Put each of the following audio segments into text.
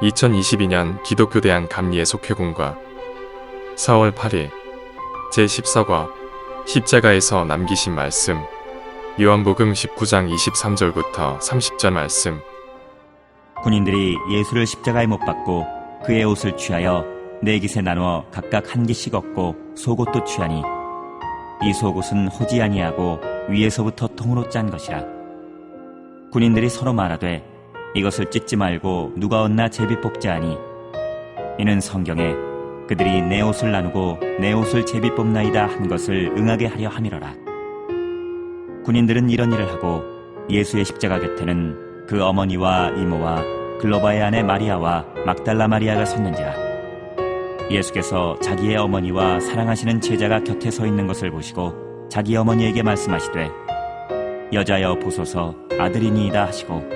2022년 기독교 대한 감리의 속회군과 4월 8일 제14과 십자가에서 남기신 말씀 요한복음 19장 23절부터 30절 말씀. 군인들이 예수를 십자가에 못 박고 그의 옷을 취하여 네 깃에 나누어 각각 한 깃씩 얻고 속옷도 취하니 이 속옷은 호지 아니하고 위에서부터 통으로 짠 것이라. 군인들이 서로 말하되 이것을 찢지 말고 누가 얻나 제비 뽑자 하니. 이는 성경에 그들이 내 옷을 나누고 내 옷을 제비 뽑나이다 한 것을 응하게 하려 함이로라. 군인들은 이런 일을 하고 예수의 십자가 곁에는 그 어머니와 이모와 글로바의 아내 마리아와 막달라 마리아가 섰는지라. 예수께서 자기의 어머니와 사랑하시는 제자가 곁에 서 있는 것을 보시고 자기 어머니에게 말씀하시되 여자여 보소서 아들이니이다 하시고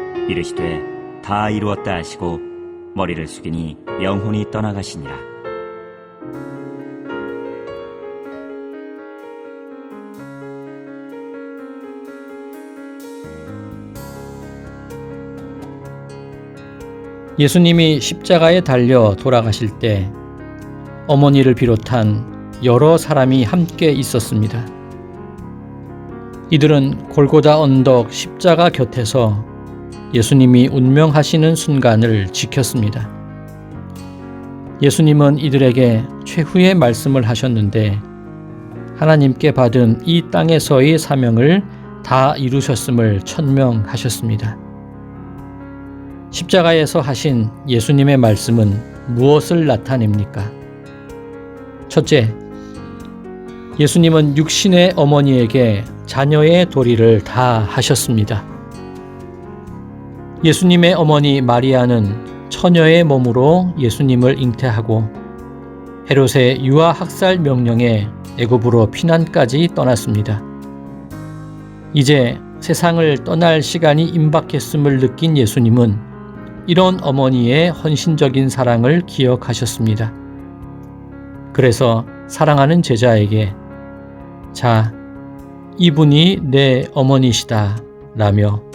이르시되 다 이루었다 하시고 머리를 숙이니 영혼이 떠나가시니라 예수님이 십자가에 달려 돌아가실 때 어머니를 비롯한 여러 사람이 함께 있었습니다. 이들은 골고다 언덕 십자가 곁에서 예수님이 운명하시는 순간을 지켰습니다. 예수님은 이들에게 최후의 말씀을 하셨는데 하나님께 받은 이 땅에서의 사명을 다 이루셨음을 천명하셨습니다. 십자가에서 하신 예수님의 말씀은 무엇을 나타냅니까? 첫째, 예수님은 육신의 어머니에게 자녀의 도리를 다 하셨습니다. 예수님의 어머니 마리아는 처녀의 몸으로 예수님을 잉태하고 헤롯의 유아 학살 명령에 애굽으로 피난까지 떠났습니다. 이제 세상을 떠날 시간이 임박했음을 느낀 예수님은 이런 어머니의 헌신적인 사랑을 기억하셨습니다. 그래서 사랑하는 제자에게 자, 이분이 내 어머니시다 라며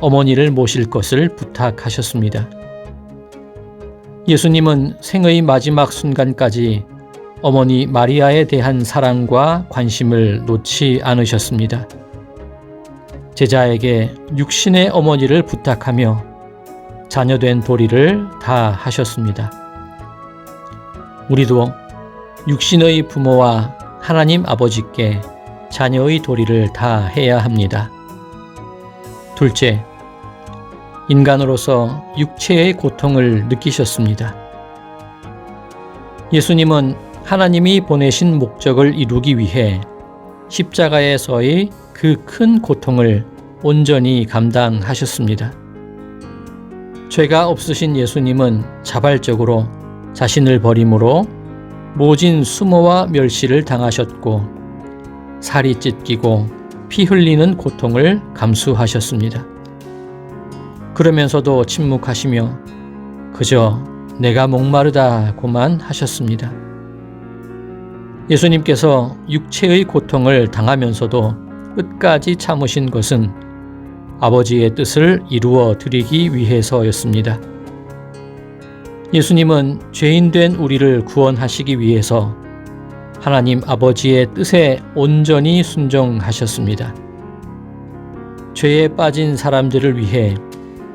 어머니를 모실 것을 부탁하셨습니다. 예수님은 생의 마지막 순간까지 어머니 마리아에 대한 사랑과 관심을 놓지 않으셨습니다. 제자에게 육신의 어머니를 부탁하며 자녀된 도리를 다 하셨습니다. 우리도 육신의 부모와 하나님 아버지께 자녀의 도리를 다 해야 합니다. 둘째, 인간으로서 육체의 고통을 느끼셨습니다. 예수님은 하나님이 보내신 목적을 이루기 위해 십자가에서의 그 큰 고통을 온전히 감당하셨습니다. 죄가 없으신 예수님은 자발적으로 자신을 버림으로 모진 수모와 멸시를 당하셨고 살이 찢기고 피 흘리는 고통을 감수하셨습니다. 그러면서도 침묵하시며 그저 내가 목마르다고만 하셨습니다. 예수님께서 육체의 고통을 당하면서도 끝까지 참으신 것은 아버지의 뜻을 이루어 드리기 위해서였습니다. 예수님은 죄인된 우리를 구원하시기 위해서 하나님 아버지의 뜻에 온전히 순종하셨습니다. 죄에 빠진 사람들을 위해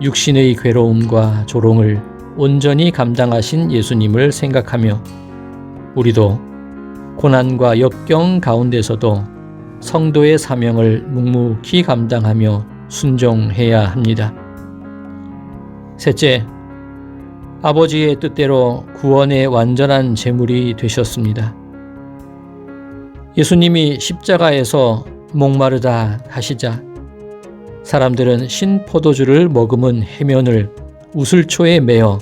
육신의 괴로움과 조롱을 온전히 감당하신 예수님을 생각하며 우리도 고난과 역경 가운데서도 성도의 사명을 묵묵히 감당하며 순종해야 합니다. 셋째, 아버지의 뜻대로 구원의 완전한 제물이 되셨습니다. 예수님이 십자가에서 목마르다 하시자 사람들은 신포도주를 머금은 해면을 우슬초에 매어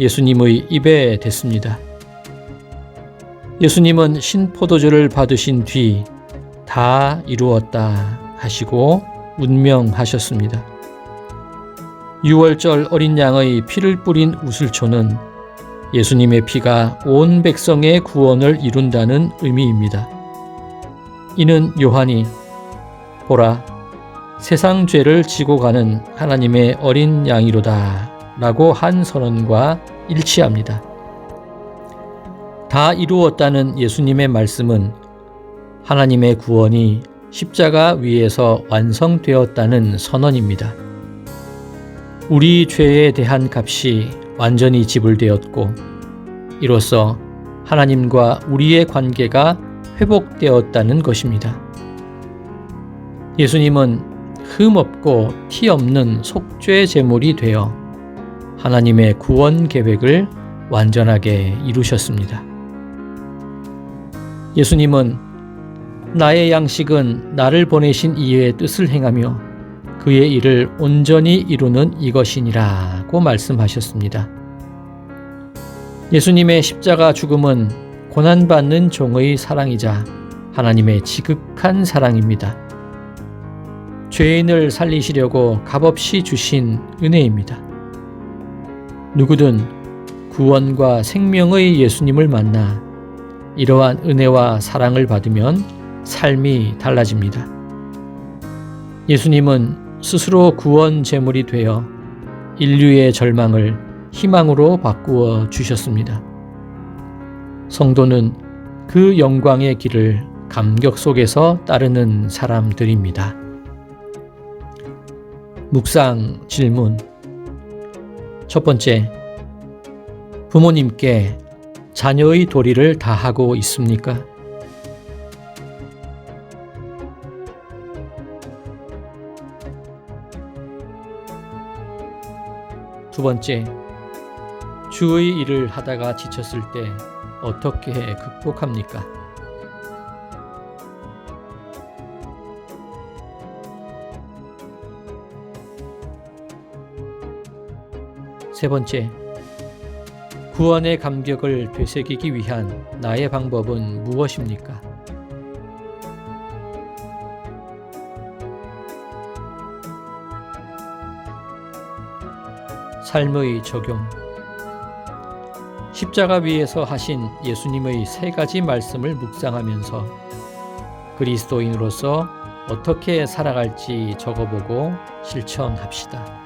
예수님의 입에 댔습니다. 예수님은 신포도주를 받으신 뒤 다 이루었다 하시고 운명하셨습니다. 6월절 어린 양의 피를 뿌린 우슬초는 예수님의 피가 온 백성의 구원을 이룬다는 의미입니다. 이는 요한이 보라 세상 죄를 지고 가는 하나님의 어린 양이로다 라고 한 선언과 일치합니다. 다 이루었다는 예수님의 말씀은 하나님의 구원이 십자가 위에서 완성되었다는 선언입니다. 우리 죄에 대한 값이 완전히 지불되었고 이로써 하나님과 우리의 관계가 회복되었다는 것입니다. 예수님은 흠없고 티 없는 속죄 제물이 되어 하나님의 구원 계획을 완전하게 이루셨습니다. 예수님은 나의 양식은 나를 보내신 이의 뜻을 행하며 그의 일을 온전히 이루는 이것이니라고 말씀하셨습니다. 예수님의 십자가 죽음은 고난받는 종의 사랑이자 하나님의 지극한 사랑입니다. 죄인을 살리시려고 값없이 주신 은혜입니다. 누구든 구원과 생명의 예수님을 만나 이러한 은혜와 사랑을 받으면 삶이 달라집니다. 예수님은 스스로 구원 제물이 되어 인류의 절망을 희망으로 바꾸어 주셨습니다. 성도는 그 영광의 길을 감격 속에서 따르는 사람들입니다. 묵상 질문 첫 번째, 부모님께 자녀의 도리를 다하고 있습니까? 두 번째, 주의 일을 하다가 지쳤을 때 어떻게 극복합니까? 세 번째, 구원의 감격을 되새기기 위한 나의 방법은 무엇입니까? 삶의 적용 십자가 위에서 하신 예수님의 세 가지 말씀을 묵상하면서 그리스도인으로서 어떻게 살아갈지 적어보고 실천합시다.